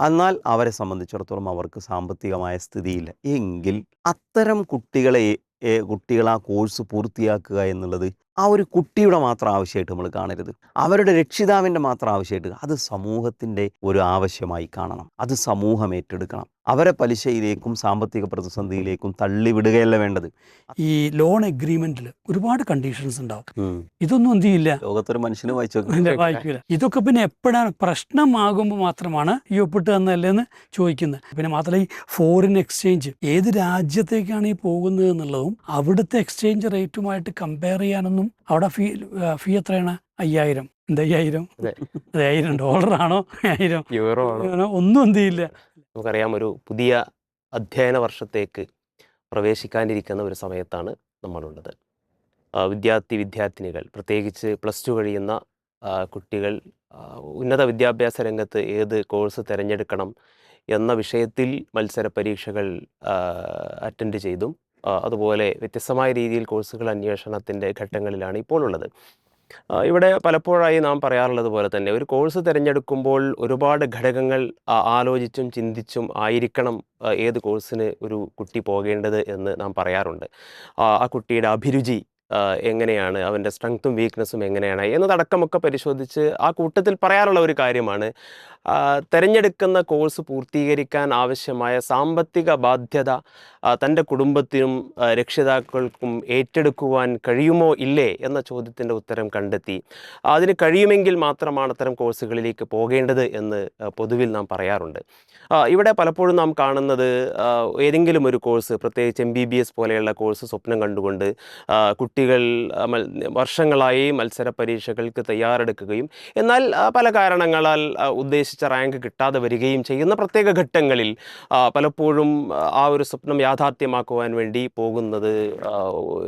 എന്നാൽ അവരെ സംബന്ധിച്ചിടത്തോളം അവർക്ക് സാമ്പത്തികമായ സ്ഥിതിയില്ല. എങ്കിൽ അത്തരം കുട്ടികളെ കുട്ടികൾ ആ കോഴ്സ് പൂർത്തിയാക്കുക എന്നുള്ളത് ആ ഒരു കുട്ടിയുടെ മാത്രം ആവശ്യമായിട്ട് നമ്മൾ കാണരുത്. അവരുടെ രക്ഷിതാവിന്റെ മാത്രം ആവശ്യമായിട്ട് അത് സമൂഹത്തിന്റെ ഒരു ആവശ്യമായി കാണണം. അത് സമൂഹം ഏറ്റെടുക്കണം. അവരെ പലിശയിലേക്കും സാമ്പത്തിക പ്രതിസന്ധിയിലേക്കും തള്ളിവിടുകയല്ല വേണ്ടത്. ഈ ലോൺ എഗ്രിമെന്റിൽ ഒരുപാട് കണ്ടീഷൻസ് ഉണ്ടാവും. ഇതൊന്നും എന്ത് ചെയ്യില്ല? ലോകത്തൊരു മനുഷ്യന് വായിച്ചു ഇല്ല, വായിക്കൂല. ഇതൊക്കെ പിന്നെ എപ്പോഴാണ് പ്രശ്നമാകുമ്പോൾ മാത്രമാണ് ഈ ഒപ്പിട്ട് തന്നല്ലേന്ന് ചോദിക്കുന്നത്. പിന്നെ മാത്രമല്ല ഈ ഫോറിൻ എക്സ്ചേഞ്ച് ഏത് രാജ്യത്തേക്കാണ് ഈ പോകുന്നത് എന്നുള്ളതും അവിടുത്തെ എക്സ്ചേഞ്ച് റേറ്റുമായിട്ട് കമ്പയർ ചെയ്യാനൊന്നും അവിടെ ഫീ ഫീ എത്രയാണ്? അയ്യായിരം. എന്താ അയ്യായിരം? അയ്യായിരം ഡോളറാണോ? അയ്യായിരം. യൂറോ ആണോ? ഒന്നും എന്ത് ചെയ്യില്ല. നമുക്കറിയാം ഒരു പുതിയ അധ്യയന വർഷത്തേക്ക് പ്രവേശിക്കാനിരിക്കുന്ന ഒരു സമയത്താണ് നമ്മളുള്ളത്. വിദ്യാർത്ഥി വിദ്യാർത്ഥിനികൾ പ്രത്യേകിച്ച് പ്ലസ് ടു കഴിയുന്ന കുട്ടികൾ ഉന്നത വിദ്യാഭ്യാസ രംഗത്ത് ഏത് കോഴ്സ് തിരഞ്ഞെടുക്കണം എന്ന വിഷയത്തിൽ മത്സര പരീക്ഷകൾ അറ്റൻഡ് ചെയ്തും അതുപോലെ വ്യത്യസ്തമായ രീതിയിൽ കോഴ്സുകൾ അന്വേഷണത്തിന്റെ ഘട്ടങ്ങളിലാണ് ഇപ്പോൾ ഉള്ളത് ഇവിടെ പലപ്പോഴായി നാം പറയാറുള്ളത് പോലെ തന്നെ ഒരു കോഴ്സ് തിരഞ്ഞെടുക്കുമ്പോൾ ഒരുപാട് ഘടകങ്ങൾ ആലോചിച്ചും ചിന്തിച്ചും ആയിരിക്കണം ഏത് കോഴ്സിന് ഒരു കുട്ടി പോകേണ്ടത് എന്ന് നാം പറയാറുണ്ട്. ആ കുട്ടിയുടെ അഭിരുചി എങ്ങനെയാണ് അവന്റെ സ്ട്രെങ്ത്തും വീക്ക്നെസ്സും എങ്ങനെയാണ് എന്നതടക്കമൊക്കെ പരിശോധിച്ച് ആ കൂട്ടത്തിൽ പറയാറുള്ള ഒരു കാര്യമാണ് തിരഞ്ഞെടുക്കുന്ന കോഴ്സ് പൂർത്തീകരിക്കാൻ ആവശ്യമായ സാമ്പത്തിക ബാധ്യത തന്റെ കുടുംബത്തിനും രക്ഷിതാക്കൾക്കും ഏറ്റെടുക്കുവാൻ കഴിയുമോ ഇല്ലേ എന്ന ചോദ്യത്തിന്റെ ഉത്തരം കണ്ടെത്തി. അതിന് കഴിയുമെങ്കിൽ മാത്രമാണ് അത്തരം കോഴ്സുകളിലേക്ക് പോകേണ്ടത് എന്ന് പൊതുവിൽ നാം പറയാറുണ്ട്. ഇവിടെ പലപ്പോഴും നാം കാണുന്നത് ഏതെങ്കിലും ഒരു കോഴ്സ് പ്രത്യേകിച്ച് എം ബി ബി എസ് പോലെയുള്ള കോഴ്സ് സ്വപ്നം കണ്ടുകൊണ്ട് കുട്ടികൾ വർഷങ്ങളായി മത്സര പരീക്ഷകൾക്ക് തയ്യാറെടുക്കുകയും എന്നാൽ പല കാരണങ്ങളാൽ ആ, ഉദ്ദേശിച്ച റാങ്ക് കിട്ടാതെ വരികയും ചെയ്യുന്ന പ്രത്യേക ഘട്ടങ്ങളിൽ പലപ്പോഴും ആ, ഒരു സ്വപ്നം യാഥാർത്ഥ്യമാക്കുവാൻ വേണ്ടി പോകുന്നത്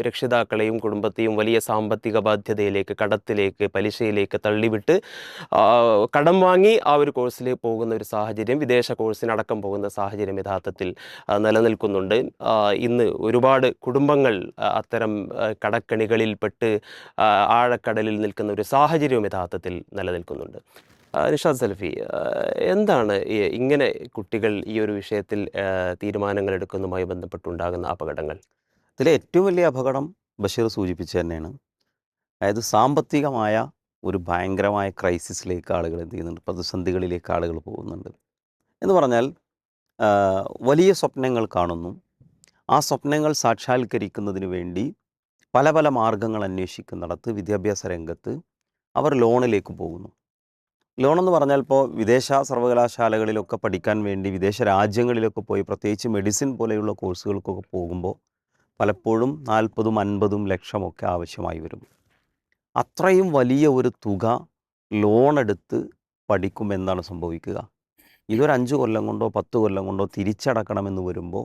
രക്ഷിതാക്കളെയും കുടുംബത്തെയും വലിയ സാമ്പത്തിക ബാധ്യതയിലേക്ക് കടത്തിലേക്ക് പലിശയിലേക്ക് തള്ളിവിട്ട് കടം വാങ്ങി ആ ഒരു കോഴ്സിൽ പോകുന്ന ഒരു സാഹചര്യം വിദേശ കോഴ്സിനടക്കം പോകുന്ന സാഹചര്യം യഥാർത്ഥത്തിൽ നിലനിൽക്കുന്നുണ്ട്. ഇന്ന് ഒരുപാട് കുടുംബങ്ങൾ അത്തരം കടക്കണികളിൽപ്പെട്ട് ആഴക്കടലിൽ നിൽക്കുന്ന ഒരു സാഹചര്യവും യഥാർത്ഥത്തിൽ നിലനിൽക്കുന്നുണ്ട്. നിഷാദ് സലഫി എന്താണ് ഇങ്ങനെ കുട്ടികൾ ഈ ഒരു വിഷയത്തിൽ തീരുമാനങ്ങൾ എടുക്കുന്നതുമായി ബന്ധപ്പെട്ടുണ്ടാകുന്ന അപകടങ്ങൾ? ഇതിലെ ഏറ്റവും വലിയ അപകടം ബഷീർ സൂചിപ്പിച്ചു തന്നെയാണ്. അതായത് സാമ്പത്തികമായ ഒരു ഭയങ്കരമായ ക്രൈസിസിലേക്ക് ആളുകൾ എന്ത് ചെയ്യുന്നുണ്ട് പ്രതിസന്ധികളിലേക്ക് ആളുകൾ പോകുന്നുണ്ട്. എന്ന് പറഞ്ഞാൽ വലിയ സ്വപ്നങ്ങൾ കാണുന്നു. ആ സ്വപ്നങ്ങൾ സാക്ഷാത്കരിക്കുന്നതിന് വേണ്ടി പല പല മാർഗങ്ങൾ അന്വേഷിക്കുന്നിടത്ത് വിദ്യാഭ്യാസ രംഗത്ത് അവർ ലോണിലേക്ക് പോകുന്നു. ലോൺ എന്ന് പറഞ്ഞാൽ ഇപ്പോൾ വിദേശ സർവകലാശാലകളിലൊക്കെ പഠിക്കാൻ വേണ്ടി വിദേശ രാജ്യങ്ങളിലൊക്കെ പോയി പ്രത്യേകിച്ച് മെഡിസിൻ പോലെയുള്ള കോഴ്സുകൾക്കൊക്കെ പോകുമ്പോൾ പലപ്പോഴും നാൽപ്പതും അൻപതും ലക്ഷമൊക്കെ ആവശ്യമായി വരും. അത്രയും വലിയ ഒരു തുക ലോൺ എടുത്ത് പഠിക്കുമെന്നാണ് സംഭവിക്കുക. ഇതൊരു അഞ്ച് കൊല്ലം കൊണ്ടോ പത്ത് കൊല്ലം കൊണ്ടോ തിരിച്ചടക്കണമെന്ന് വരുമ്പോൾ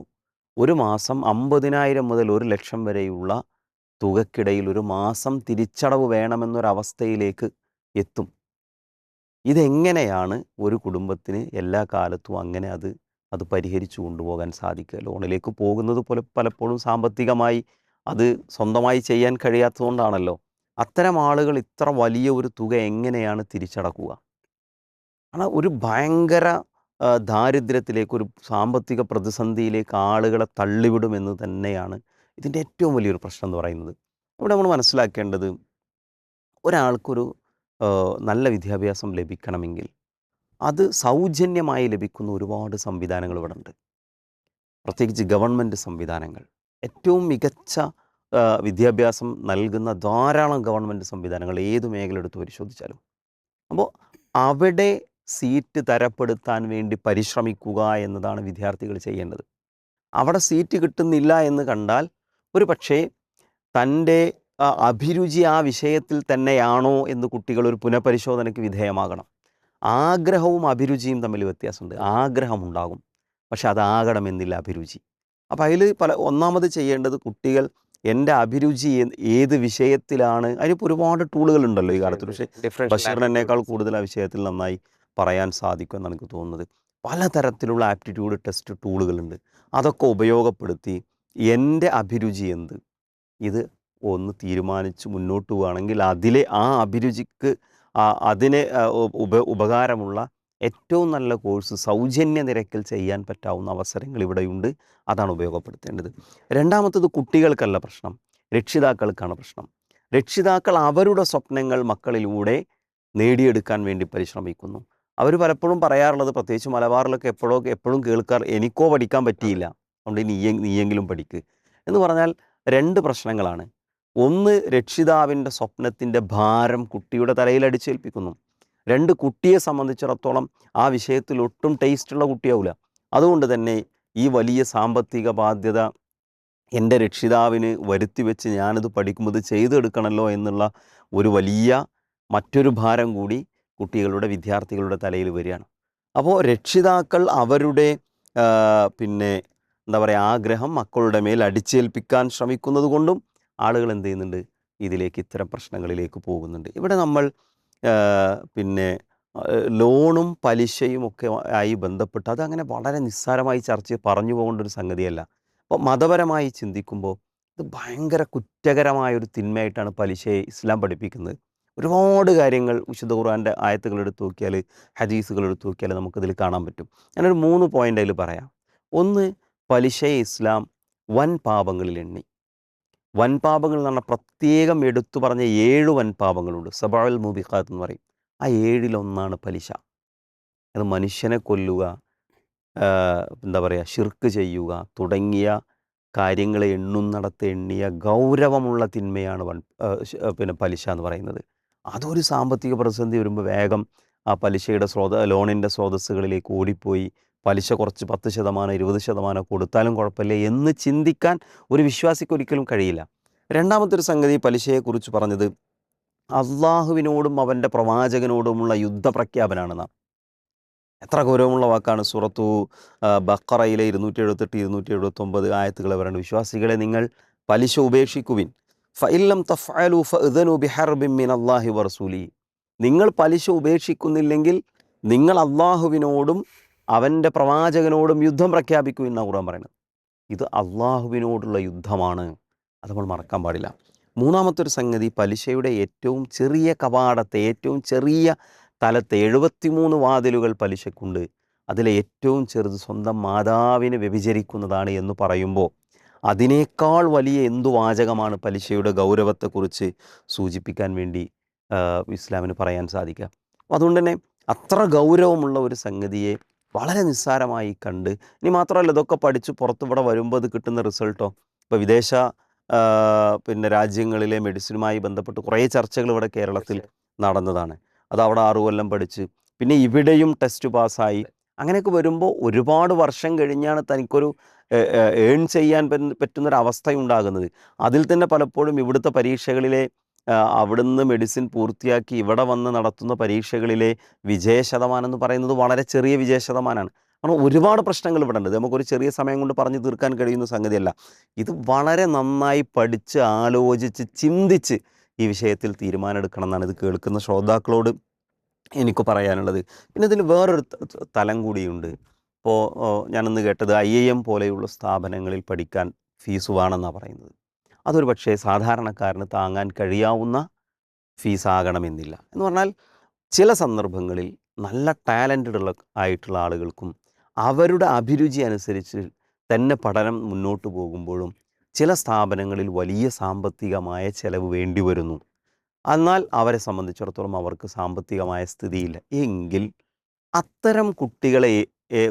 ഒരു മാസം അമ്പതിനായിരം മുതൽ ഒരു ലക്ഷം വരെയുള്ള തുകക്കിടയിൽ ഒരു മാസം തിരിച്ചടവ് വേണമെന്നൊരവസ്ഥയിലേക്ക് എത്തും. ഇതെങ്ങനെയാണ് ഒരു കുടുംബത്തിന് എല്ലാ കാലത്തും അങ്ങനെ അത് അത് പരിഹരിച്ചു കൊണ്ടുപോകാൻ സാധിക്കുക? ലോണിലേക്ക് പോകുന്നത് പോലെ പലപ്പോഴും സാമ്പത്തികമായി അത് സ്വന്തമായി ചെയ്യാൻ കഴിയാത്തതുകൊണ്ടാണല്ലോ. അത്തരം ആളുകൾ ഇത്ര വലിയ ഒരു തുക എങ്ങനെയാണ് തിരിച്ചടക്കുക? കാരണം ഒരു ഭയങ്കര ദാരിദ്ര്യത്തിലേക്ക് ഒരു സാമ്പത്തിക പ്രതിസന്ധിയിലേക്ക് ആളുകളെ തള്ളിവിടുമെന്ന് തന്നെയാണ് ഇതിന്റെ ഏറ്റവും വലിയൊരു പ്രശ്നം എന്ന് പറയുന്നത്. ഇവിടെ നമ്മൾ മനസ്സിലാക്കേണ്ടത് ഒരാൾക്കൊരു നല്ല വിദ്യാഭ്യാസം ലഭിക്കണമെങ്കിൽ അത് സൗജന്യമായി ലഭിക്കുന്ന ഒരുപാട് സംവിധാനങ്ങൾ ഇവിടെ ഉണ്ട് പ്രത്യേകിച്ച് ഗവൺമെന്റ് സംവിധാനങ്ങൾ. ഏറ്റവും മികച്ച വിദ്യാഭ്യാസം നൽകുന്ന ധാരാളം ഗവൺമെന്റ് സംവിധാനങ്ങൾ ഏത് മേഖല എടുത്ത് പരിശോധിച്ചാലും. അപ്പോൾ അവിടെ സീറ്റ് തരപ്പെടുത്താൻ വേണ്ടി പരിശ്രമിക്കുക എന്നതാണ് വിദ്യാർത്ഥികൾ ചെയ്യേണ്ടത്. അവിടെ സീറ്റ് കിട്ടുന്നില്ല എന്ന് കണ്ടാൽ ഒരു പക്ഷേ തന്റെ അഭിരുചി ആ വിഷയത്തിൽ തന്നെയാണോ എന്ന് കുട്ടികൾ ഒരു പുനഃപരിശോധനയ്ക്ക് വിധേയമാകണം. ആഗ്രഹവും അഭിരുചിയും തമ്മിൽ വ്യത്യാസമുണ്ട്. ആഗ്രഹമുണ്ടാകും. പക്ഷെ അതാകണമെന്നില്ല അഭിരുചി. അപ്പോൾ അതിൽ പല ഒന്നാമത് ചെയ്യേണ്ടത് കുട്ടികൾ എന്റെ അഭിരുചി ഏത് വിഷയത്തിലാണ് അതിനിപ്പോൾ ഒരുപാട് ടൂളുകൾ ഉണ്ടല്ലോ ഈ കാലത്ത്. പക്ഷേ ബഷീറിനേക്കാൾ കൂടുതൽ ആ വിഷയത്തിൽ നന്നായി പറയാൻ സാധിക്കുമെന്ന് എനിക്ക് തോന്നുന്നത്. പലതരത്തിലുള്ള ആപ്റ്റിറ്റ്യൂഡ് ടെസ്റ്റ് ടൂളുകളുണ്ട്. അതൊക്കെ ഉപയോഗപ്പെടുത്തി എന്റെ അഭിരുചി എന്ത്? ഇത് ഒന്ന് തീരുമാനിച്ച് മുന്നോട്ട് പോവുകയാണെങ്കിൽ അതിലെ ആ അഭിരുചിക്ക് അതിന് ഉപ ഉപകാരമുള്ള ഏറ്റവും നല്ല കോഴ്സ് സൗജന്യ നിരക്കിൽ ചെയ്യാൻ പറ്റാവുന്ന അവസരങ്ങൾ ഇവിടെയുണ്ട്. അതാണ് ഉപയോഗപ്പെടുത്തേണ്ടത്. രണ്ടാമത്തത് കുട്ടികൾക്കല്ല പ്രശ്നം രക്ഷിതാക്കൾക്കാണ് പ്രശ്നം. രക്ഷിതാക്കൾ അവരുടെ സ്വപ്നങ്ങൾ മക്കളിലൂടെ നേടിയെടുക്കാൻ വേണ്ടി പരിശ്രമിക്കുന്നു. അവർ പലപ്പോഴും പറയാറുള്ളത് പ്രത്യേകിച്ച് മലബാറിലൊക്കെ എപ്പോഴോ എപ്പോഴും കേൾക്കാർ എനിക്കോ പഠിക്കാൻ പറ്റിയില്ല. അതുകൊണ്ട് നീയെങ്കിലും പഠിക്ക്. എന്ന് പറഞ്ഞാൽ രണ്ട് പ്രശ്നങ്ങളാണ്. ഒന്ന് രക്ഷിതാവിന്റെ സ്വപ്നത്തിന്റെ ഭാരം കുട്ടിയുടെ തലയിൽ അടിച്ചേൽപ്പിക്കുന്നു. രണ്ട് കുട്ടിയെ സംബന്ധിച്ചിടത്തോളം ആ വിഷയത്തിൽ ഒട്ടും ടേസ്റ്റുള്ള കുട്ടിയാവില്ല അതുകൊണ്ട് തന്നെ ഈ വലിയ സാമ്പത്തിക ബാധ്യത എന്റെ രക്ഷിതാവിന് വരുത്തി വെച്ച് ഞാനത് പഠിക്കുമ്പോൾ ഇത് ചെയ്തെടുക്കണമല്ലോ എന്നുള്ള ഒരു വലിയ മറ്റൊരു ഭാരം കൂടി കുട്ടികളുടെ വിദ്യാർത്ഥികളുടെ തലയിൽ വരികയാണ്. അപ്പോൾ രക്ഷിതാക്കൾ അവരുടെ പിന്നെ എന്താ പറയുക ആഗ്രഹം മക്കളുടെ മേൽ അടിച്ചേൽപ്പിക്കാൻ ശ്രമിക്കുന്നത് കൊണ്ടും ആളുകൾ എന്ത് ചെയ്യുന്നുണ്ട്? ഇതിലേക്ക് ഇത്തരം പ്രശ്നങ്ങളിലേക്ക് പോകുന്നുണ്ട്. ഇവിടെ നമ്മൾ പിന്നെ ലോണും പലിശയും ഒക്കെ ആയി ബന്ധപ്പെട്ട് അതങ്ങനെ വളരെ നിസ്സാരമായി ചർച്ച പറഞ്ഞു പോകേണ്ട ഒരു സംഗതിയല്ല. അപ്പോൾ മതപരമായി ചിന്തിക്കുമ്പോൾ ഇത് ഭയങ്കര കുറ്റകരമായ ഒരു തിന്മയായിട്ടാണ് പലിശയെ ഇസ്ലാം പഠിപ്പിക്കുന്നത്. ഒരുപാട് കാര്യങ്ങൾ വിശുദ്ധ ഖുർആന്റെ ആയത്തുകൾ എടുത്തു നോക്കിയാൽ ഹദീസുകൾ എടുത്തു നോക്കിയാൽ നമുക്കതിൽ കാണാൻ പറ്റും. ഞാനൊരു മൂന്ന് പോയിന്റ് അതിൽ പറയാം. ഒന്ന് പലിശയെ ഇസ്ലാം വൻ പാപങ്ങളിൽ എണ്ണി. വൻ പാപങ്ങൾ എന്ന് പറഞ്ഞാൽ പ്രത്യേകം എടുത്തു പറഞ്ഞ ഏഴ് വൻപാപങ്ങളുണ്ട്. സബാൽ മുബിഖാത്ത് എന്ന് പറയും. ആ ഏഴിലൊന്നാണ് പലിശ. അത് മനുഷ്യനെ കൊല്ലുക എന്താ പറയുക ഷിർക്ക് ചെയ്യുക തുടങ്ങിയ കാര്യങ്ങളെ എണ്ണുന്നിടത്ത് എണ്ണിയ ഗൗരവമുള്ള തിന്മയാണ് ആ, പിന്നെ പലിശ എന്ന് പറയുന്നത്. അതൊരു സാമ്പത്തിക പ്രതിസന്ധി വരുമ്പോൾ വേഗം ആ പലിശയുടെ സ്രോത ലോണിന്റെ സ്രോതസ്സുകളിലേക്ക് ഓടിപ്പോയി. പലിശ കുറച്ച് പത്ത് ശതമാനം ഇരുപത് ശതമാനം കൊടുത്താലും കുഴപ്പമില്ല എന്ന് ചിന്തിക്കാൻ ഒരു വിശ്വാസിക്ക് ഒരിക്കലും കഴിയില്ല. രണ്ടാമത്തെ ഒരു സംഗതി പലിശയെക്കുറിച്ച് പറഞ്ഞത് അള്ളാഹുവിനോടും അവന്റെ പ്രവാചകനോടുമുള്ള യുദ്ധപ്രഖ്യാപനമാണ് നാം എത്ര ഗൗരവമുള്ള വാക്കാണ് സുറത്തു ബക്കറയിലെ ഇരുന്നൂറ്റി എഴുപത്തെട്ട് ഇരുന്നൂറ്റി എഴുപത്തൊമ്പത് ആയത്തുകളെ പറയുന്നത്. വിശ്വാസികളെ നിങ്ങൾ പലിശ ഉപേക്ഷിക്കുവിൻ. ഫഇല്ലം തഫ്അലു ഫഅ്ദനു ബിഹർബിൻ മിൻ അല്ലാഹി വറസൂലി നിങ്ങൾ പലിശ ഉപേക്ഷിക്കുന്നില്ലെങ്കിൽ നിങ്ങൾ അള്ളാഹുവിനോടും അവന്റെ പ്രവാചകനോടും യുദ്ധം പ്രഖ്യാപിക്കൂ എന്നാണ് ഖുർആൻ പറയുന്നത്. ഇത് അള്ളാഹുവിനോടുള്ള യുദ്ധമാണ്. അത് നമ്മൾ മറക്കാൻ പാടില്ല. മൂന്നാമത്തെ ഒരു സംഗതി പലിശയുടെ ഏറ്റവും ചെറിയ കവാടത്തെ ഏറ്റവും ചെറിയ തലത്തെ എഴുപത്തിമൂന്ന് വാതിലുകൾ പലിശക്കുണ്ട്. അതിലെ ഏറ്റവും ചെറുത് സ്വന്തം മാതാവിനെ വ്യഭിചരിക്കുന്നതാണ് എന്ന് പറയുമ്പോൾ അതിനേക്കാൾ വലിയ എന്തു വാചകമാണ് പലിശയുടെ ഗൗരവത്തെക്കുറിച്ച് സൂചിപ്പിക്കാൻ വേണ്ടി ഇസ്ലാമിന് പറയാൻ സാധിക്കുക. അതുകൊണ്ട് തന്നെ അത്ര ഗൗരവമുള്ള ഒരു സംഗതിയെ വളരെ നിസ്സാരമായി കണ്ട്. ഇനി മാത്രമല്ല ഇതൊക്കെ പഠിച്ച് പുറത്ത് ഇവിടെ വരുമ്പോൾ അത് കിട്ടുന്ന റിസൾട്ടോ? ഇപ്പോൾ വിദേശ പിന്നെ രാജ്യങ്ങളിലെ മെഡിസിനുമായി ബന്ധപ്പെട്ട് കുറേ ചർച്ചകൾ ഇവിടെ കേരളത്തിൽ നടന്നതാണ്. അത് അവിടെ ആറു കൊല്ലം പഠിച്ച്. പിന്നെ ഇവിടെയും ടെസ്റ്റ് പാസ്സായി. അങ്ങനെയൊക്കെ വരുമ്പോൾ ഒരുപാട് വർഷം കഴിഞ്ഞാണ് തനിക്കൊരു ഏൺ ചെയ്യാൻ പറ്റുന്ന- പറ്റുന്നൊരവസ്ഥ ഉണ്ടാകുന്നത് അതിൽ തന്നെ പലപ്പോഴും ഇവിടുത്തെ പരീക്ഷകളിലെ അവിടുന്ന് മെഡിസിൻ പൂർത്തിയാക്കി ഇവിടെ വന്ന് നടത്തുന്ന പരീക്ഷകളിലെ വിജയ ശതമാനം എന്ന് പറയുന്നത് വളരെ ചെറിയ വിജയ ശതമാനമാണ് കാരണം ഒരുപാട് പ്രശ്നങ്ങൾ ഇവിടെ ഉണ്ട്. നമുക്കൊരു ചെറിയ സമയം കൊണ്ട് പറഞ്ഞു തീർക്കാൻ കഴിയുന്ന സംഗതിയല്ല. ഇത് വളരെ നന്നായി പഠിച്ച് ആലോചിച്ച് ചിന്തിച്ച് ഈ വിഷയത്തിൽ തീരുമാനമെടുക്കണം എന്നാണ് ഇത് കേൾക്കുന്ന ശ്രോതാക്കളോട് എനിക്ക് പറയാനുള്ളത്. പിന്നെ ഇതിൽ വേറൊരു തലം കൂടിയുണ്ട്. ഇപ്പോൾ ഞാനിന്ന് കേട്ടത് ഐ എം പോലെയുള്ള സ്ഥാപനങ്ങളിൽ പഠിക്കാൻ ഫീസ് വേണമെന്നാണ് പറയുന്നത്. അതൊരു പക്ഷേ സാധാരണക്കാരന് താങ്ങാൻ കഴിയാവുന്ന ഫീസാകണമെന്നില്ല എന്ന് പറഞ്ഞാൽ ചില സന്ദർഭങ്ങളിൽ നല്ല ടാലന്റഡ് ഉള്ള ആയിട്ടുള്ള ആളുകൾക്കും അവരുടെ അഭിരുചി അനുസരിച്ച് തന്നെ പഠനം മുന്നോട്ട് പോകുമ്പോഴും ചില സ്ഥാപനങ്ങളിൽ വലിയ സാമ്പത്തികമായ ചിലവ് വേണ്ടി വരുന്നു. എന്നാൽ അവരെ സംബന്ധിച്ചിടത്തോളം അവർക്ക് സാമ്പത്തികമായ സ്ഥിതിയില്ല. എങ്കിൽ അത്തരം കുട്ടികളെ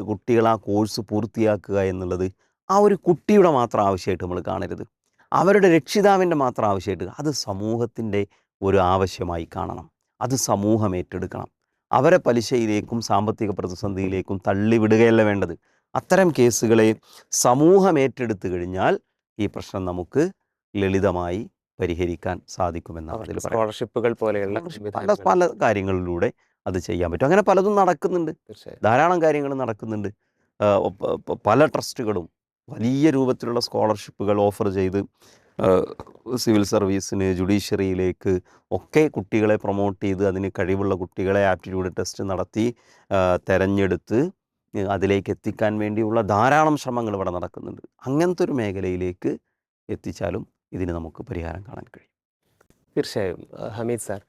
കുട്ടികൾ ആ കോഴ്സ് പൂർത്തിയാക്കുക എന്നുള്ളത് ആ ഒരു കുട്ടിയുടെ മാത്രം ആവശ്യമായിട്ട് നമ്മൾ കാണരുത്. അവരുടെ രക്ഷിതാവിന്റെ മാത്രം ആവശ്യമായിട്ട് അത് സമൂഹത്തിന്റെ ഒരു ആവശ്യമായി കാണണം. അത് സമൂഹം ഏറ്റെടുക്കണം. അവരെ പലിശയിലേക്കും സാമ്പത്തിക പ്രതിസന്ധിയിലേക്കും തള്ളിവിടുകയല്ല വേണ്ടത്. അത്തരം കേസുകളെ സമൂഹം ഏറ്റെടുത്തു കഴിഞ്ഞാൽ ഈ പ്രശ്നം നമുക്ക് ലളിതമായി പരിഹരിക്കാൻ സാധിക്കുമെന്നാണ് അതിൽ സ്കോളർഷിപ്പുകൾ പോലെയുള്ള പല. പല കാര്യങ്ങളിലൂടെ അത് ചെയ്യാൻ പറ്റും. അങ്ങനെ പലതും നടക്കുന്നുണ്ട്. ധാരാളം കാര്യങ്ങൾ നടക്കുന്നുണ്ട്. പല ട്രസ്റ്റുകളും വലിയ രൂപത്തിലുള്ള സ്കോളർഷിപ്പുകൾ ഓഫർ ചെയ്ത് സിവിൽ സർവീസിന് ജുഡീഷ്യറിയിലേക്ക് ഒക്കെ കുട്ടികളെ പ്രൊമോട്ട് ചെയ്ത് അതിന് കഴിവുള്ള കുട്ടികളെ ആപ്റ്റിറ്റ്യൂഡ് ടെസ്റ്റ് നടത്തി തെരഞ്ഞെടുത്ത് അതിലേക്ക് എത്തിക്കാൻ വേണ്ടിയുള്ള ധാരാളം ശ്രമങ്ങൾ ഇവിടെ നടക്കുന്നുണ്ട്. അങ്ങനത്തെ ഒരു മേഖലയിലേക്ക് എത്തിച്ചാലും ഇതിന് നമുക്ക് പരിഹാരം കാണാൻ കഴിയും. തീർച്ചയായും. ഹമീദ് സാർ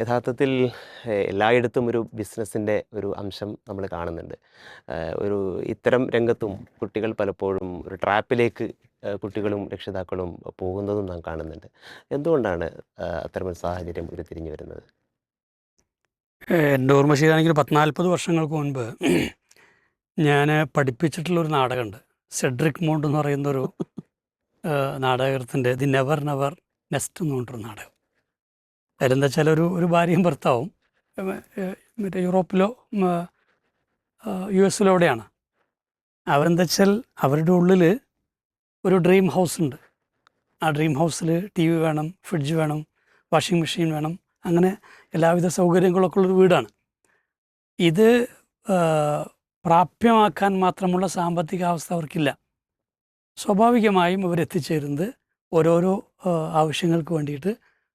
യഥാർത്ഥത്തിൽ എല്ലായിടത്തും ഒരു ബിസിനസ്സിന്റെ ഒരു അംശം നമ്മൾ കാണുന്നുണ്ട്. ഒരു ഇത്തരം രംഗത്തും കുട്ടികൾ പലപ്പോഴും ഒരു ട്രാപ്പിലേക്ക് കുട്ടികളും രക്ഷിതാക്കളും പോകുന്നതും നാം കാണുന്നുണ്ട്. എന്തുകൊണ്ടാണ് അത്തരമൊരു സാഹചര്യം ഉരുത്തിരിഞ്ഞു വരുന്നത്? എന്റെ ഓർമ്മ ശരിയാണെങ്കിൽ പത്തനാൽപ്പത് വർഷങ്ങൾക്ക് മുൻപ് ഞാൻ പഠിപ്പിച്ചിട്ടുള്ളൊരു നാടകമുണ്ട്. സെഡ്രിക് മോണ്ട് എന്ന് പറയുന്നൊരു നാടകത്തിന്റെ ദി നെവർ നെവർ നെസ്റ്റ് എന്ന് പറഞ്ഞിട്ടൊരു നാടകം. അതിലെന്താ വെച്ചാൽ ഒരു ഒരു ഭാര്യയും ഭർത്താവും മറ്റേ യൂറോപ്പിലോ യു എസിലോ എവിടെയാണ്. അവരെന്താ വെച്ചാൽ അവരുടെ ഉള്ളിൽ ഒരു ഡ്രീം ഹൗസ് ഉണ്ട്. ആ ഡ്രീം ഹൗസിൽ ടി വി വേണം ഫ്രിഡ്ജ് വേണം വാഷിംഗ് മെഷീൻ വേണം അങ്ങനെ എല്ലാവിധ സൗകര്യങ്ങളൊക്കെ ഉള്ളൊരു വീടാണ്. ഇത് പ്രാപ്യമാക്കാൻ മാത്രമുള്ള സാമ്പത്തിക അവസ്ഥ അവർക്കില്ല. സ്വാഭാവികമായും അവർ എത്തിച്ചേരുന്നത് ഓരോരോ ആവശ്യങ്ങൾക്ക് വേണ്ടിയിട്ട്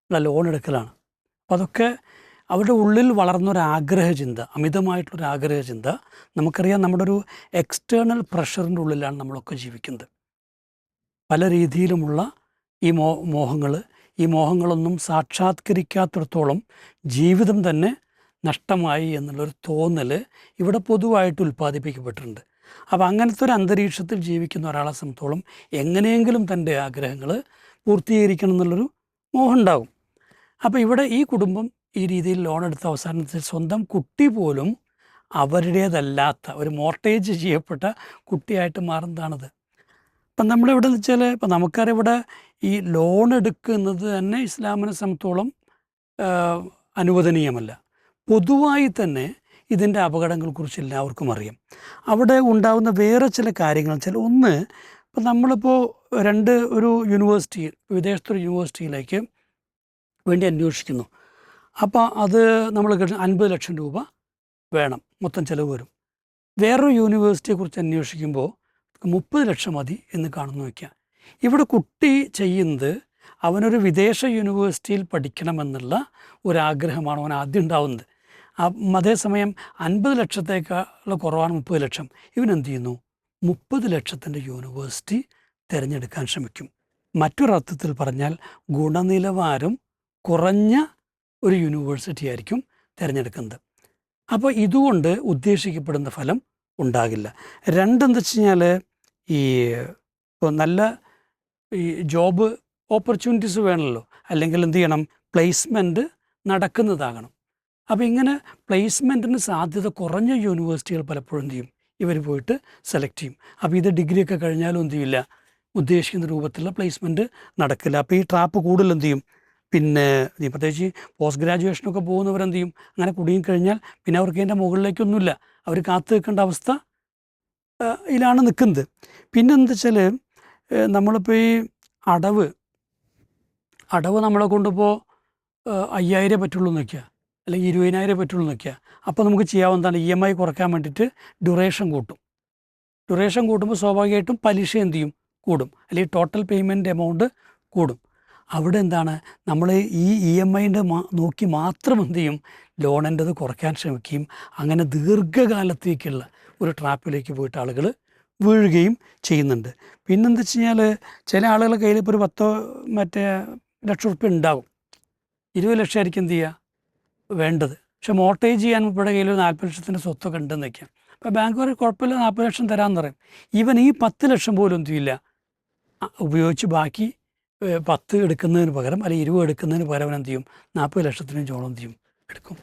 ഉള്ള ലോൺ എടുക്കലാണ്. അപ്പോൾ അതൊക്കെ അവരുടെ ഉള്ളിൽ വളർന്നൊരാഗ്രഹ ചിന്ത അമിതമായിട്ടുള്ളൊരു ആഗ്രഹ ചിന്ത നമുക്കറിയാം നമ്മുടെ ഒരു എക്സ്റ്റേണൽ പ്രഷറിന്റെ ഉള്ളിലാണ് നമ്മളൊക്കെ ജീവിക്കുന്നത്. പല രീതിയിലുമുള്ള ഈ മോ മോഹങ്ങൾ ഈ മോഹങ്ങളൊന്നും സാക്ഷാത്കരിക്കാത്തിടത്തോളം ജീവിതം തന്നെ നഷ്ടമായി എന്നുള്ളൊരു തോന്നൽ ഇവിടെ പൊതുവായിട്ട് ഉൽപ്പാദിപ്പിക്കപ്പെട്ടിട്ടുണ്ട്. അപ്പോൾ അങ്ങനത്തെ ഒരു അന്തരീക്ഷത്തിൽ ജീവിക്കുന്ന ഒരാളെ സംബന്ധിച്ചോളം എങ്ങനെയെങ്കിലും തന്റെ ആഗ്രഹങ്ങൾ പൂർത്തീകരിക്കണം എന്നുള്ളൊരു മോഹം ഉണ്ടാകും. അപ്പോൾ ഇവിടെ ഈ കുടുംബം ഈ രീതിയിൽ ലോൺ എടുത്ത അവസാനത്തിൽ സ്വന്തം കുട്ടി പോലും അവരുടേതല്ലാത്ത ഒരു മോർട്ടേജ് ചെയ്യപ്പെട്ട കുട്ടിയായിട്ട് മാറുന്നതാണത്. ഇപ്പം നമ്മളിവിടെ എന്ന് വെച്ചാൽ ഇപ്പം നമുക്കറിവിടെ ഈ ലോൺ എടുക്കുന്നത് തന്നെ ഇസ്ലാമിനെ സംബന്ധിച്ചോളം ആ, അനുവദനീയമല്ല. പൊതുവായി തന്നെ ഇതിന്റെ അപകടങ്ങളെക്കുറിച്ച് എല്ലാവർക്കും അറിയാം. അവിടെ ഉണ്ടാകുന്ന വേറെ ചില കാര്യങ്ങൾ വെച്ചാൽ ഒന്ന് ഇപ്പം നമ്മളിപ്പോൾ രണ്ട് ഒരു യൂണിവേഴ്സിറ്റി വിദേശത്തൊരു യൂണിവേഴ്സിറ്റിയിലേക്ക് വേണ്ടി അന്വേഷിക്കുന്നു. അപ്പോൾ അത് നമ്മൾ അൻപത് ലക്ഷം രൂപ വേണം. മൊത്തം ചിലവ് വരും. വേറൊരു യൂണിവേഴ്സിറ്റിയെക്കുറിച്ച് അന്വേഷിക്കുമ്പോൾ മുപ്പത് ലക്ഷം മതി എന്ന് കാണുന്നു വയ്ക്കുക ഇവിടെ കുട്ടി ചെയ്യുന്നത് അവനൊരു വിദേശ യൂണിവേഴ്സിറ്റിയിൽ പഠിക്കണമെന്നുള്ള ഒരാഗ്രഹമാണ് അവൻ ആദ്യം ഉണ്ടാവുന്നത്. അതേസമയം അൻപത് ലക്ഷത്തേക്കാളുള്ള കുറവാണ് മുപ്പത് ലക്ഷം. ഇവൻ എന്ത് ചെയ്യുന്നു? മുപ്പത് ലക്ഷത്തിന്റെ യൂണിവേഴ്സിറ്റി തിരഞ്ഞെടുക്കാൻ ശ്രമിക്കും. മറ്റൊരർത്ഥത്തിൽ പറഞ്ഞാൽ ഗുണനിലവാരം കുറഞ്ഞ ഒരു യൂണിവേഴ്സിറ്റി ആയിരിക്കും തിരഞ്ഞെടുക്കുന്നത്. അപ്പോൾ ഇതുകൊണ്ട് ഉദ്ദേശിക്കപ്പെടുന്ന ഫലം ഉണ്ടാകില്ല. രണ്ടെന്ന് വെച്ച് കഴിഞ്ഞാൽ ഈ ഇപ്പോൾ നല്ല ഈ ജോബ് ഓപ്പർച്യൂണിറ്റീസ് വേണമല്ലോ. അല്ലെങ്കിൽ എന്ത് ചെയ്യണം? പ്ലേസ്മെന്റ് നടക്കുന്നതാകണം. അപ്പോൾ ഇങ്ങനെ പ്ലേസ്മെന്റിന് സാധ്യത കുറഞ്ഞ യൂണിവേഴ്സിറ്റികൾ പലപ്പോഴും എന്ത് ചെയ്യും? ഇവർ പോയിട്ട് സെലക്ട് ചെയ്യും. അപ്പോൾ ഇത് ഡിഗ്രിയൊക്കെ കഴിഞ്ഞാലും എന്ത് ചെയ്യില്ല? ഉദ്ദേശിക്കുന്ന രൂപത്തിലുള്ള പ്ലേസ്മെന്റ് നടക്കില്ല. അപ്പോൾ ഈ ട്രാപ്പ് കൂടുതൽ എന്ത് ചെയ്യും? പിന്നെ ഈ പ്രത്യേകിച്ച് പോസ്റ്റ് ഗ്രാജുവേഷനൊക്കെ പോകുന്നവർ എന്ത് ചെയ്യും? അങ്ങനെ കുടുങ്ങിക്കഴിഞ്ഞാൽ പിന്നെ അവർക്ക് അതിന്റെ മുകളിലേക്കൊന്നുമില്ല. അവർ കാത്തു നിൽക്കേണ്ട അവസ്ഥ ഇതിലാണ് നിൽക്കുന്നത്. പിന്നെന്താ വെച്ചാൽ നമ്മളിപ്പോൾ ഈ അടവ് അടവ് നമ്മളെ കൊണ്ടിപ്പോൾ അയ്യായിരം പറ്റുള്ളൂ എന്ന് വയ്ക്കുക അല്ലെങ്കിൽ ഇരുപതിനായിരം പറ്റുള്ളൂ എന്ന് വയ്ക്കുക അപ്പോൾ നമുക്ക് ചെയ്യാവുന്ന എന്താണ്? ഇ എം ഐ കുറയ്ക്കാൻ വേണ്ടിയിട്ട് ഡ്യൂറേഷൻ കൂട്ടും. ഡ്യൂറേഷൻ കൂട്ടുമ്പോൾ സ്വാഭാവികമായിട്ടും പലിശ എന്ത് ചെയ്യും? കൂടും. അല്ലെങ്കിൽ ടോട്ടൽ പേയ്മെന്റ് എമൗണ്ട് കൂടും. അവിടെ എന്താണ്? നമ്മൾ ഈ ഇ എം ഐന്റെ നോക്കി മാത്രം എന്ത് ചെയ്യും? ലോണിന്റെത് കുറയ്ക്കാൻ ശ്രമിക്കുകയും അങ്ങനെ ദീർഘകാലത്തേക്കുള്ള ഒരു ട്രാപ്പിലേക്ക് പോയിട്ട് ആളുകൾ വീഴുകയും ചെയ്യുന്നുണ്ട്. പിന്നെന്താ വെച്ച് കഴിഞ്ഞാൽ ചില ആളുകളുടെ കയ്യിൽ ഇപ്പോൾ ഒരു പത്തോ മറ്റേ ലക്ഷം റുപ്യ ഉണ്ടാകും ഇരുപത് ലക്ഷമായിരിക്കും എന്ത് ചെയ്യുക? വേണ്ടത്. പക്ഷെ മോട്ടേജ് ചെയ്യാൻ ഇവിടെ കയ്യിൽ ഒരു നാൽപ്പത് ലക്ഷത്തിന്റെ സ്വത്തൊക്കെ ഉണ്ടെന്ന് വയ്ക്കാം. അപ്പോൾ ബാങ്ക് പറയും കുഴപ്പമില്ല നാൽപ്പത് ലക്ഷം തരാമെന്ന് പറയും. ഇവൻ ഈ പത്ത് ലക്ഷം പോലും എന്തു ചെയ്യില്ല? ഉപയോഗിച്ച് ബാക്കി പത്ത് എടുക്കുന്നതിന് പകരം അല്ലെങ്കിൽ ഇരുപത് എടുക്കുന്നതിന് പകരം അവൻ എന്ത് ചെയ്യും? നാൽപ്പത് ലക്ഷത്തിന് ജോളം എന്ത് ചെയ്യും? എടുക്കും.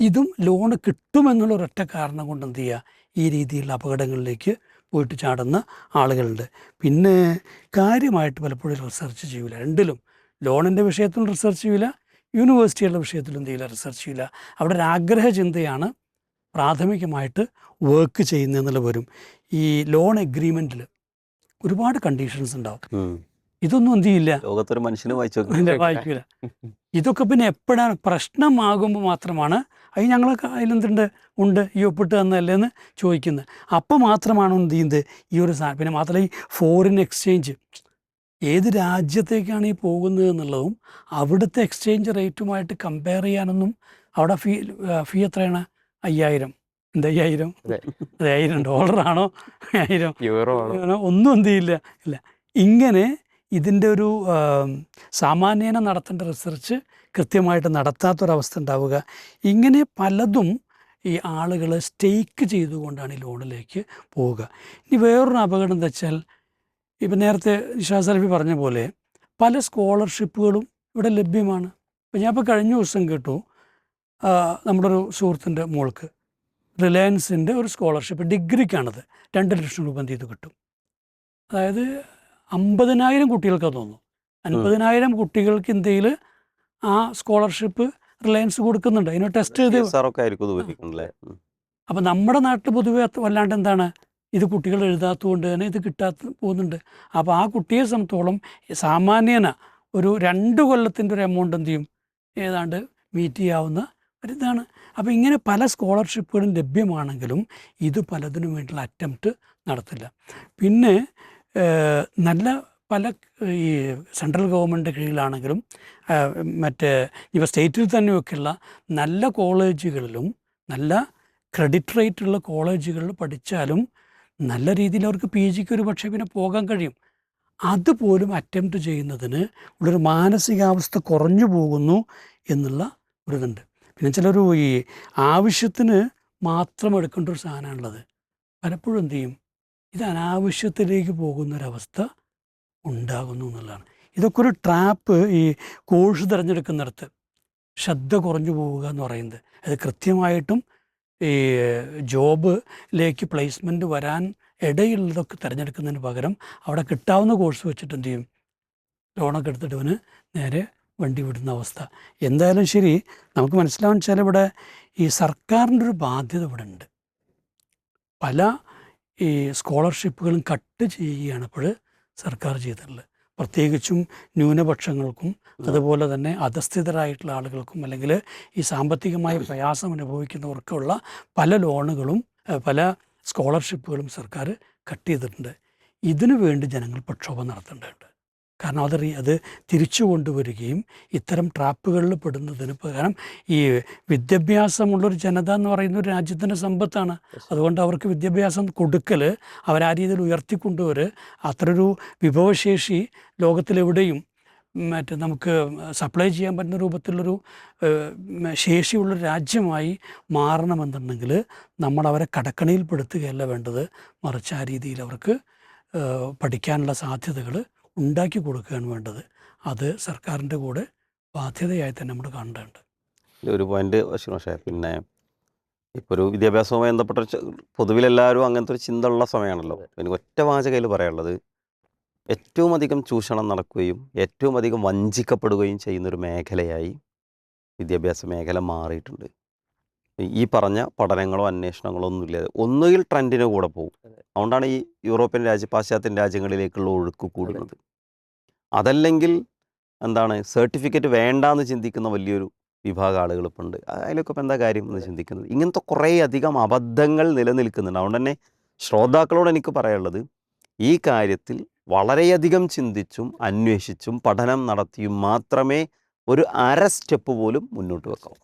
ഇതും ലോൺ കിട്ടുമെന്നുള്ള ഒരൊറ്റ കാരണം കൊണ്ട് എന്ത് ചെയ്യുക ഈ രീതിയിലുള്ള അപകടങ്ങളിലേക്ക് പോയിട്ട് ചാടുന്ന ആളുകളുണ്ട്. പിന്നെ കാര്യമായിട്ട് പലപ്പോഴും റിസർച്ച് ചെയ്യില്ല രണ്ടിലും. ലോണിന്റെ വിഷയത്തിലും റിസർച്ച് ചെയ്യില്ല യൂണിവേഴ്സിറ്റികളുടെ വിഷയത്തിലും എന്ത് ചെയ്യില്ല റിസർച്ച് ചെയ്യില്ല അവിടെ ഒരു ആഗ്രഹ ചിന്തയാണ് പ്രാഥമികമായിട്ട് വർക്ക് ചെയ്യുന്നതെന്നുള്ള വരും. ഈ ലോൺ എഗ്രിമെന്റിൽ ഒരുപാട് കണ്ടീഷൻസ് ഉണ്ടാവും. ഇതൊന്നും എന്ത് ചെയ്യില്ല. ലോകത്തൊരു മനുഷ്യന് വായിച്ചു വായിക്കില്ല വായിക്കൂല. ഇതൊക്കെ പിന്നെ എപ്പോഴാണ് പ്രശ്നമാകുമ്പോൾ മാത്രമാണ് അത് ഞങ്ങളൊക്കെ അതിലെന്തുണ്ട്? ഉണ്ട് ഈ ഒപ്പിട്ട് തന്നല്ലേ എന്ന് ചോദിക്കുന്നത്. അപ്പോൾ മാത്രമാണ് എന്ത് ചെയ്യുന്നത് ഈ ഒരു സാധനം പിന്നെ മാത്രമല്ല ഈ ഫോറിൻ എക്സ്ചേഞ്ച് ഏത് രാജ്യത്തേക്കാണ് ഈ പോകുന്നത് എന്നുള്ളതും അവിടുത്തെ എക്സ്ചേഞ്ച് റേറ്റുമായിട്ട് കമ്പയർ ചെയ്യാനൊന്നും അവിടെ ഫീ ഫീ എത്രയാണ്? അയ്യായിരം. എന്താ അയ്യായിരം? അതെ. ആയിരം ഡോളറാണോ? ആയിരം യൂറോ ഒന്നും എന്ത് ചെയ്യില്ല. ഇല്ല. ഇങ്ങനെ ഇതിന്റെ ഒരു സാമാന്യേന നടത്തേണ്ട റിസർച്ച് കൃത്യമായിട്ട് നടത്താത്തൊരവസ്ഥ ഉണ്ടാവുക. ഇങ്ങനെ പലതും ഈ ആളുകൾ സ്റ്റേക്ക് ചെയ്തുകൊണ്ടാണ് ഈ ലോണിലേക്ക് പോവുക. ഇനി വേറൊരു അപകടം എന്താ വെച്ചാൽ ഇപ്പം നേരത്തെ നിഷാ സലഫി പറഞ്ഞ പോലെ പല സ്കോളർഷിപ്പുകളും ഇവിടെ ലഭ്യമാണ്. ഞാൻ ഇപ്പോൾ കഴിഞ്ഞ ദിവസം കേട്ടു നമ്മുടെ ഒരു സുഹൃത്തിന്റെ മോൾക്ക് റിലയൻസിന്റെ ഒരു സ്കോളർഷിപ്പ് ഡിഗ്രിക്കാണത്. രണ്ട് ലക്ഷം രൂപ എന്ത് ചെയ്ത് കിട്ടും. അതായത് അമ്പതിനായിരം കുട്ടികൾക്ക് തോന്നുന്നു. അൻപതിനായിരം കുട്ടികൾക്ക് ഇന്ത്യയിൽ ആ സ്കോളർഷിപ്പ് റിലയൻസ് കൊടുക്കുന്നുണ്ട്. അതിന് ടെസ്റ്റ് ചെയ്ത് അപ്പം നമ്മുടെ നാട്ടിൽ പൊതുവെ വല്ലാണ്ട് എന്താണ് ഇത് കുട്ടികൾ എഴുതാത്തതുകൊണ്ട് തന്നെ ഇത് കിട്ടാത്ത പോകുന്നുണ്ട്. അപ്പോൾ ആ കുട്ടിയെ സംബന്ധിച്ചോളം സാമാന്യേന ഒരു രണ്ട് കൊല്ലത്തിന്റെ ഒരു എമൗണ്ട് എന്ത് ചെയ്യും? ഏതാണ്ട് മീറ്റ് ചെയ്യാവുന്ന ഒരു ഇതാണ്. അപ്പോൾ ഇങ്ങനെ പല സ്കോളർഷിപ്പുകളും ലഭ്യമാണെങ്കിലും ഇത് പലതിനും വേണ്ടിയുള്ള അറ്റംപ്റ്റ് നടത്തില്ല. പിന്നെ നല്ല പല ഈ സെൻട്രൽ ഗവൺമെന്റ് കീഴിലാണെങ്കിലും മറ്റേ ഇപ്പോൾ സ്റ്റേറ്റിൽ തന്നെയൊക്കെയുള്ള നല്ല കോളേജുകളിലും നല്ല ക്രെഡിറ്റ് റേറ്റ് ഉള്ള കോളേജുകളിൽ പഠിച്ചാലും നല്ല രീതിയിൽ അവർക്ക് പി ജിക്ക് ഒരു പക്ഷേ പിന്നെ പോകാൻ കഴിയും. അതുപോലും അറ്റംപ്റ്റ് ചെയ്യുന്നതിന് ഉള്ളൊരു മാനസികാവസ്ഥ കുറഞ്ഞു പോകുന്നു എന്നുള്ള ഒരു ഇതുണ്ട്. പിന്നെ ചിലർ ഈ ആവശ്യത്തിന് മാത്രം എടുക്കേണ്ട ഒരു സാധനമാണുള്ളത്. പലപ്പോഴും എന്ത് ചെയ്യും? ഇത് അനാവശ്യത്തിലേക്ക് പോകുന്നൊരവസ്ഥ ഉണ്ടാകുന്നു എന്നുള്ളതാണ്. ഇതൊക്കെ ഒരു ട്രാപ്പ് ഈ കോഴ്സ് തിരഞ്ഞെടുക്കുന്നിടത്ത്. ശ്രദ്ധ കുറഞ്ഞു പോവുക എന്ന് പറയുന്നത്. അത് കൃത്യമായിട്ടും ഈ ജോബിലേക്ക് പ്ലേസ്മെന്റ് വരാൻ ഇടയുള്ളതൊക്കെ തിരഞ്ഞെടുക്കുന്നതിന് പകരം അവിടെ കിട്ടാവുന്ന കോഴ്സ് വെച്ചിട്ട് എന്ത് ചെയ്യും? ലോണൊക്കെ എടുത്തിട്ട് ഇവന് നേരെ വണ്ടി വിടുന്ന അവസ്ഥ. എന്തായാലും ശരി നമുക്ക് മനസ്സിലാവുന്ന വെച്ചാൽ ഇവിടെ ഈ സർക്കാരിന്റെ ഒരു ബാധ്യത ഇവിടെ ഉണ്ട്. പല ഈ സ്കോളർഷിപ്പുകളും കട്ട് ചെയ്യുകയാണ് ഇപ്പോൾ സർക്കാർ ചെയ്തിട്ടുള്ളത്. പ്രത്യേകിച്ചും ന്യൂനപക്ഷങ്ങൾക്കും അതുപോലെ തന്നെ അധസ്ഥിതരായിട്ടുള്ള ആളുകൾക്കും അല്ലെങ്കിൽ ഈ സാമ്പത്തികമായ പ്രയാസം അനുഭവിക്കുന്നവർക്കുള്ള പല ലോണുകളും പല സ്കോളർഷിപ്പുകളും സർക്കാർ കട്ട് ചെയ്തിട്ടുണ്ട്. ഇതിനു വേണ്ടി ജനങ്ങൾ പ്രക്ഷോഭം നടത്തേണ്ടതുണ്ട് കാരണം അത് അത് തിരിച്ചു കൊണ്ടുവരികയും ഇത്തരം ട്രാപ്പുകളിൽ പെടുന്നതിന് കാരണം ഈ വിദ്യാഭ്യാസമുള്ളൊരു ജനത എന്ന് പറയുന്ന ഒരു രാജ്യത്തിന്റെ സമ്പത്താണ്. അതുകൊണ്ട് അവർക്ക് വിദ്യാഭ്യാസം കൊടുക്കൽ അവരാ രീതിയിൽ ഉയർത്തിക്കൊണ്ടുവര് അത്രയൊരു വിഭവശേഷി ലോകത്തിലെവിടെയും മറ്റേ നമുക്ക് സപ്ലൈ ചെയ്യാൻ പറ്റുന്ന രൂപത്തിലുള്ളൊരു ശേഷിയുള്ള രാജ്യമായി മാറണമെന്നുണ്ടെങ്കിൽ നമ്മൾ അവരെ കടക്കണിയിൽപ്പെടുത്തുകയല്ല വേണ്ടത്. മറിച്ച് ആ രീതിയിൽ അവർക്ക് പഠിക്കാനുള്ള സാധ്യതകൾ ഉണ്ടാക്കി കൊടുക്കുകയാണ് വേണ്ടത്. അത് സർക്കാരിന്റെ കൂടെ ബാധ്യതയായി തന്നെ നമ്മൾ കാണേണ്ടതുണ്ട്. ഒരു പോയിന്റ് പിന്നെ ഇപ്പോൾ ഒരു വിദ്യാഭ്യാസവുമായി ബന്ധപ്പെട്ട പൊതുവിൽ എല്ലാവരും അങ്ങനത്തെ ഒരു ചിന്ത ഉള്ള സമയമാണല്ലോ. എനിക്ക് ഒറ്റ വാചകയിൽ പറയാനുള്ളത് ഏറ്റവും അധികം ചൂഷണം നടക്കുകയും ഏറ്റവും അധികം വഞ്ചിക്കപ്പെടുകയും ചെയ്യുന്നൊരു മേഖലയായി വിദ്യാഭ്യാസ മേഖല മാറിയിട്ടുണ്ട്. ഈ പറഞ്ഞ പഠനങ്ങളോ അന്വേഷണങ്ങളോ ഒന്നുമില്ലാതെ ഒന്നുകിൽ ട്രെൻഡിന് കൂടെ പോകും. അതുകൊണ്ടാണ് ഈ യൂറോപ്യൻ രാജ്യ പാശ്ചാത്യൻ രാജ്യങ്ങളിലേക്കുള്ള ഒഴുക്ക് കൂടുന്നത്. അതല്ലെങ്കിൽ എന്താണ് സർട്ടിഫിക്കറ്റ് വേണ്ടാന്ന് ചിന്തിക്കുന്ന വലിയൊരു വിഭാഗം ആളുകൾ ഇപ്പം ഉണ്ട് അതിലൊക്കെ ഇപ്പം എന്താ കാര്യം എന്ന് ചിന്തിക്കുന്നത്? ഇങ്ങനത്തെ കുറേ അധികം അബദ്ധങ്ങൾ നിലനിൽക്കുന്നുണ്ട്. അതുകൊണ്ട് തന്നെ ശ്രോതാക്കളോട് എനിക്ക് പറയാനുള്ളത് ഈ കാര്യത്തിൽ വളരെയധികം ചിന്തിച്ചും അന്വേഷിച്ചും പഠനം നടത്തിയും മാത്രമേ ഒരു അര സ്റ്റെപ്പ് പോലും മുന്നോട്ട് വെക്കാവൂ.